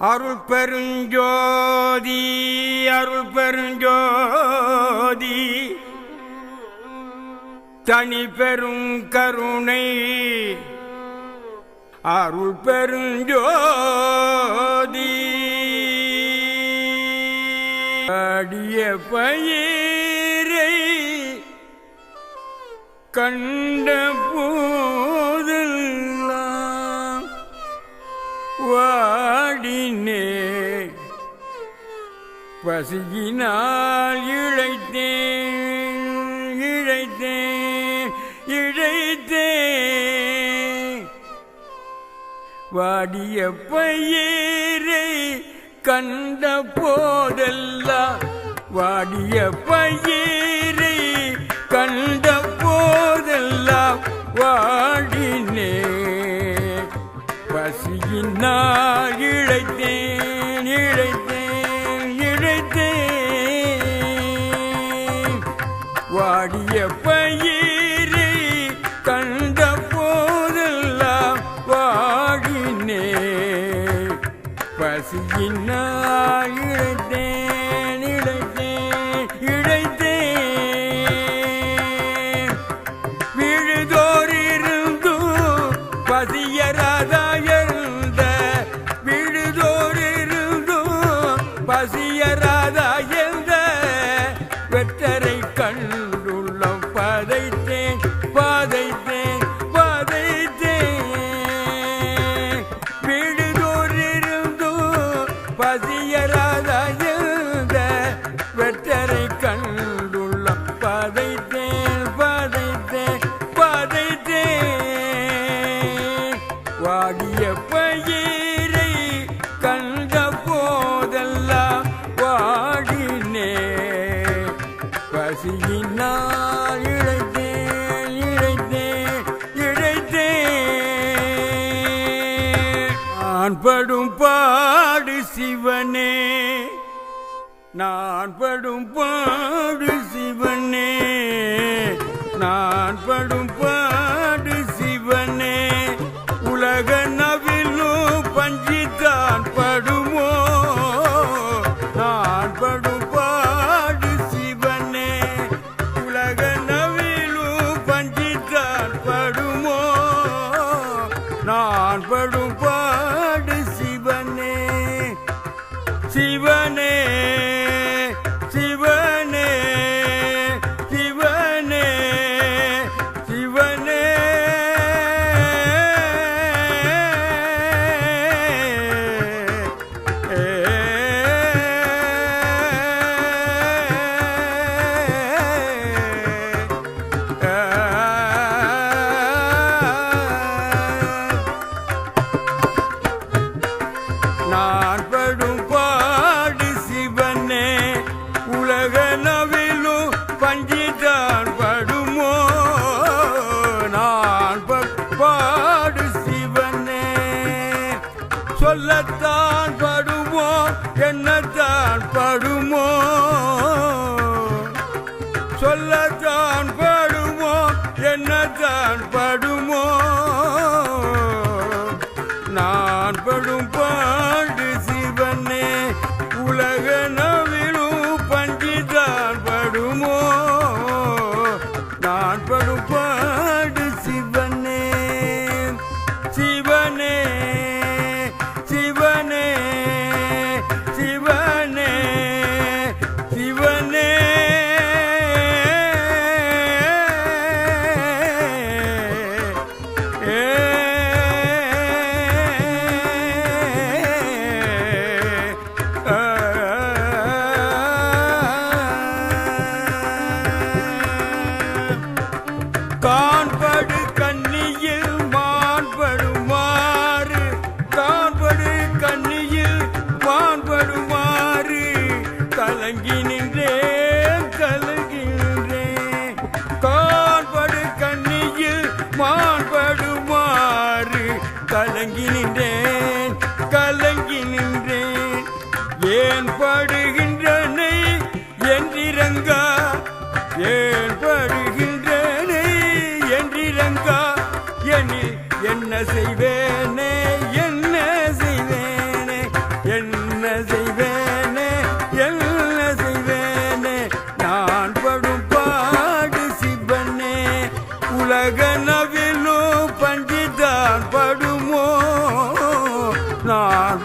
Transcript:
அருள் பெருஞ்சோதி அருள் பெருஞ்சோதி தனி பெரும் கருணை அருள் பெருஞ்சோதி அடிய பயிரை கண்ட பூ பசியினால் இழைத்தேன் இழைத்தேன் இழைத்தேன். வாடிய பயிரை கண்ட போதெல்லாம் வாடிய பயிரை கண்ட வாடிய பயிரை நான் படும் பாடு சிவனே. நான் படும் பாடு சிவனே. நான் படும் பாடு பஞ்சிதான் படுமோ? நான் ப- பாடு சிவனே. சொல்லத்தான் படுமோ? என்னத்தான் படுமோ? சொல்லத்தான் படுமோ? என்னத்தான் படுமோ? நான் படும்? கலங்கி நின்றேன் கலங்கி நின்றேன். ஏன் பாடுகின்றனை என்றிரங்கா ஏன் பாடுகின்றனை என்றிரங்கா எனில் என்ன செய்வேனே என்ன செய்வேனே என்ன செய்வேனே என்ன நான்